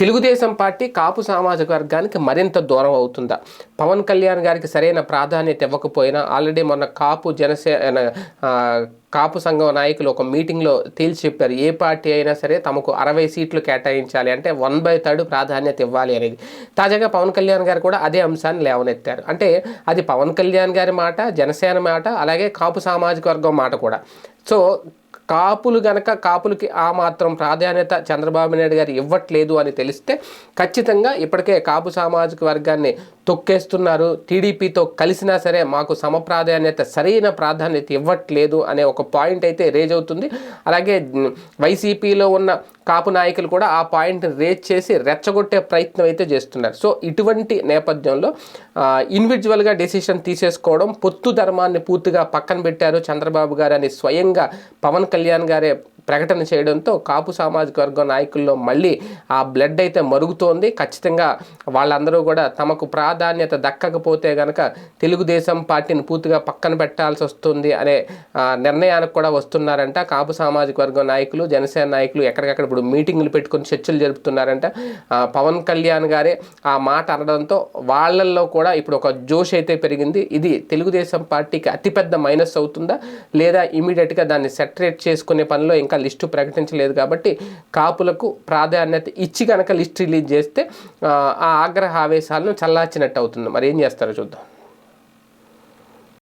Telugu Desam party కాపు సామాజిక వర్గానికి మరింత దూరం అవుతుందా? పవన్ కళ్యాణ్ గారికి సరైన ప్రాధాన్యత ఇవ్వకపోయినా ఆల్రెడీ మొన్న కాపు జనసేన కాపు సంఘం నాయకులు ఒక మీటింగ్లో తేల్చి చెప్పారు. ఏ పార్టీ అయినా సరే తమకు అరవై సీట్లు కేటాయించాలి అంటే వన్ బై థర్డ్ ప్రాధాన్యత ఇవ్వాలి అనేది. తాజాగా పవన్ కళ్యాణ్ గారు కూడా అదే అంశాన్ని లేవనెత్తారు. అంటే అది పవన్ కళ్యాణ్ గారి మాట జనసేన మాట అలాగే కాపు సామాజిక వర్గం మాట కూడా. సో కాపులు గనక కాపులకి ఆ మాత్రం ప్రాధాన్యత చంద్రబాబు నాయుడు గారు ఇవ్వట్లేదు అని తెలిస్తే ఖచ్చితంగా ఇప్పటికే కాపు సామాజిక వర్గాన్ని తొక్కేస్తున్నారు. టీడీపీతో కలిసినా సరే మాకు సమప్రాధాన్యత సరైన ప్రాధాన్యత ఇవ్వట్లేదు అనే ఒక పాయింట్ అయితే రేజ్ అవుతుంది. అలాగే వైసీపీలో ఉన్న కాపు నాయకులు కూడా ఆ పాయింట్ని రేజ్ చేసి రెచ్చగొట్టే ప్రయత్నం అయితే చేస్తున్నారు. సో ఇటువంటి నేపథ్యంలో ఇండివిజువల్గా డెసిషన్ తీసేసుకోవడం పొత్తు ధర్మాన్ని పూర్తిగా పక్కన పెట్టారు చంద్రబాబు గారు అని స్వయంగా పవన్ కళ్యాణ్ గారే ప్రకటన చేయడంతో కాపు సామాజిక వర్గం నాయకుల్లో మళ్ళీ ఆ బ్లడ్ అయితే మరుగుతోంది. ఖచ్చితంగా వాళ్ళందరూ కూడా తమకు ప్రాధాన్యత దక్కకపోతే గనక తెలుగుదేశం పార్టీని పూర్తిగా పక్కన పెట్టాల్సి వస్తుంది అనే నిర్ణయానికి కూడా వస్తున్నారంట. కాపు సామాజిక వర్గం నాయకులు జనసేన నాయకులు ఎక్కడికక్కడ ఇప్పుడు మీటింగులు పెట్టుకుని చర్చలు జరుపుతున్నారంట. పవన్ కళ్యాణ్ గారే ఆ మాట అనడంతో వాళ్ళల్లో కూడా ఇప్పుడు ఒక జోష్ అయితే పెరిగింది. ఇది తెలుగుదేశం పార్టీకి అతిపెద్ద మైనస్ అవుతుందా? లేదా ఇమీడియట్గా దాన్ని సెటరేట్ చేసుకునే పనిలో ఇంకా లిస్టు ప్రకటించలేదు కాబట్టి కాపులకు ప్రాధాన్యత ఇచ్చి కనుక లిస్ట్ రిలీజ్ చేస్తే ఆ, ఆ ఆగ్రహ ఆవేశాలను చల్లార్చినట్టు అవుతుంది మరి ఏం చేస్తారో చూద్దాం.